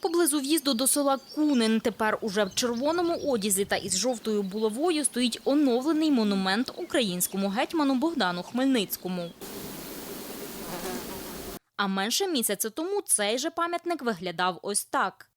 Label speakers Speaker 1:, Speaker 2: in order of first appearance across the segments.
Speaker 1: Поблизу в'їзду до села Кунин тепер уже в червоному одязі та із жовтою булавою стоїть оновлений монумент українському гетьману Богдану Хмельницькому. А менше місяця тому цей же пам'ятник виглядав ось так.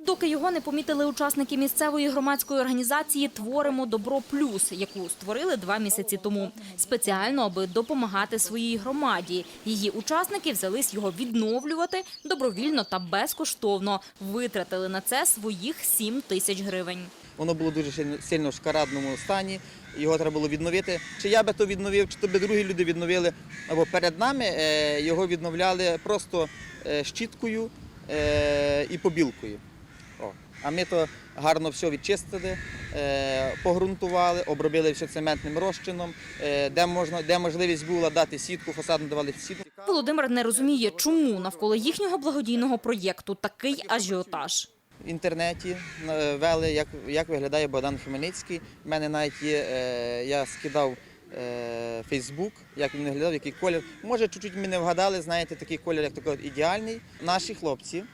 Speaker 1: Доки його не помітили учасники місцевої громадської організації Творимо добро плюс, яку створили два місяці тому, спеціально аби допомагати своїй громаді. Її учасники взялись його відновлювати добровільно та безкоштовно. Витратили на це своїх 7 тисяч гривень.
Speaker 2: Воно було дуже сильно- в шкарадному стані. Його треба було відновити. Чи я би то відновив, чи то би другі люди відновили. Або перед нами е, його відновляли просто е, щіткою е, і побілкою. О. А ми то гарно все відчистили, е, погрунтували, обробили все цементним розчином. Е, де можна, де можливість була дати сітку, фасадну давали сітку.
Speaker 1: Володимир не розуміє, чому навколо їхнього благодійного проєкту такий ажіотаж.
Speaker 2: В інтернеті е, вели, як, як виглядає Богдан Хмельницький. У мене навіть є, я скидав Фейсбук, як він виглядав, який колір. Може, чуть-чуть ми не вгадали, знаєте, такий колір, як от ідеальний. Наші хлопці,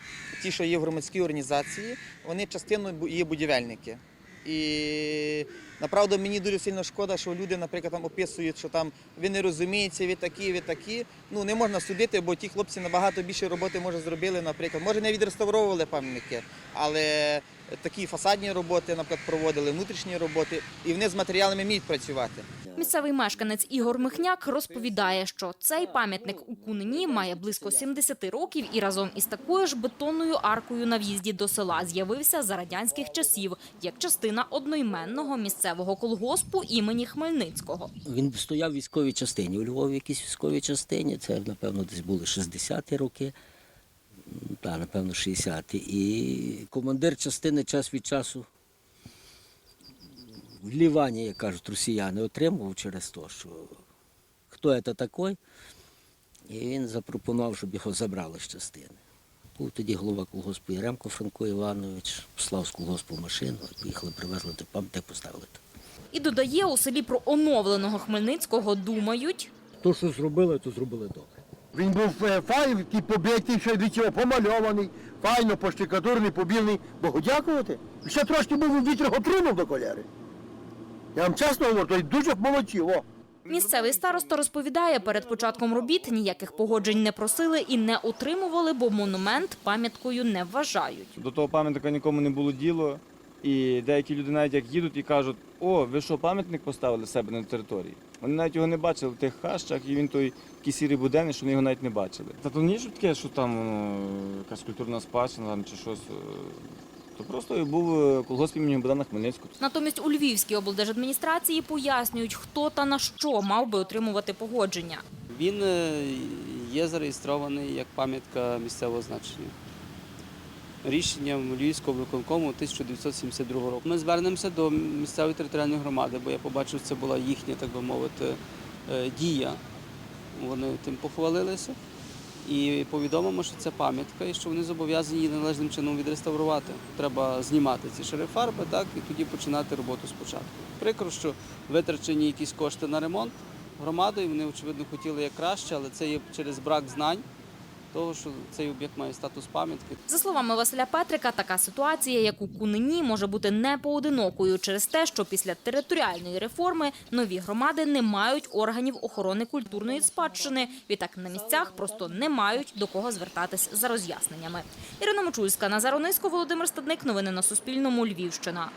Speaker 2: ті, що є в громадській організації, вони частиною є будівельники. І направду мені дуже сильно шкода, що люди, наприклад, там описують, що там ви не розумієте, ви такі, ви такі. Ну не можна судити, бо ті хлопці набагато більше роботи може зробили, наприклад. Може не відреставровували пам'ятники, але такі фасадні роботи, наприклад, проводили, внутрішні роботи, і вони з матеріалами вміють працювати.
Speaker 1: Місцевий мешканець Ігор Михняк розповідає, що цей пам'ятник у Кунині має близько 70 років і разом із такою ж бетонною аркою на в'їзді до села з'явився за радянських часів як частина одноіменного місцевого колгоспу імені Хмельницького.
Speaker 3: Він стояв в військовій частині. У Львові якійсь військовій частині. Це, напевно, десь були 60-ті роки. Та, напевно, 60-ті. І командир частини час від часу в Лівані, як кажуть, росіяни отримував через те, що хто це такий. І він запропонував, щоб його забрали з частини. Був тоді голова колгоспу Яремко Франко Іванович, послав з колгоспу машину, поїхали, привезли той пам'ятник, поставили. тут.
Speaker 1: І додає, у селі про оновленого Хмельницького думають.
Speaker 4: То, що зробили, то зробили добре.
Speaker 5: Він був е, файний, побитий, ще від цього помальований, файно поштикатурний, побілий. Богу дякувати. Ще трошки був вітрах отримав до коляри. Я вам чесно говорю, то й дуже молодці. О.
Speaker 1: Місцевий староста розповідає, перед початком робіт ніяких погоджень не просили і не отримували, бо монумент пам'яткою не вважають.
Speaker 6: До того пам'ятника нікому не було діло. І деякі люди навіть як їдуть і кажуть, о, ви що, пам'ятник поставили себе на території? Вони навіть його не бачили в тих хащах, і він той такий сірий буденний, що вони його навіть не бачили. Та то не що таке, що там е, якась культурна спадщина там, чи щось. е, То просто був е, колгосп імені Богдана Хмельницького.
Speaker 1: Натомість у Львівській облдержадміністрації пояснюють, хто та на що мав би отримувати погодження.
Speaker 7: Він е, є зареєстрований як пам'ятка місцевого значення. Рішенням Львівського виконкому 1972 року. Ми звернемося до місцевої територіальної громади, бо я побачив, це була їхня, так би мовити, е, дія. Вони тим похвалилися. І повідомимо, що це пам'ятка і що вони зобов'язані її належним чином відреставрувати. Треба знімати ці шари фарби, так, і тоді починати роботу спочатку. Прикро, що витрачені якісь кошти на ремонт громадою, вони, очевидно, хотіли як краще, але це є через брак знань того, що цей об'єкт має статус пам'ятки.
Speaker 1: За словами Василя Петрика, така ситуація, як у Кунині, може бути не поодинокою через те, що після територіальної реформи нові громади не мають органів охорони культурної спадщини. Відтак на місцях просто не мають до кого звертатись за роз'ясненнями. Ірина Мочульська, Назар Онисько, Володимир Стадник. Новини на Суспільному. Львівщина.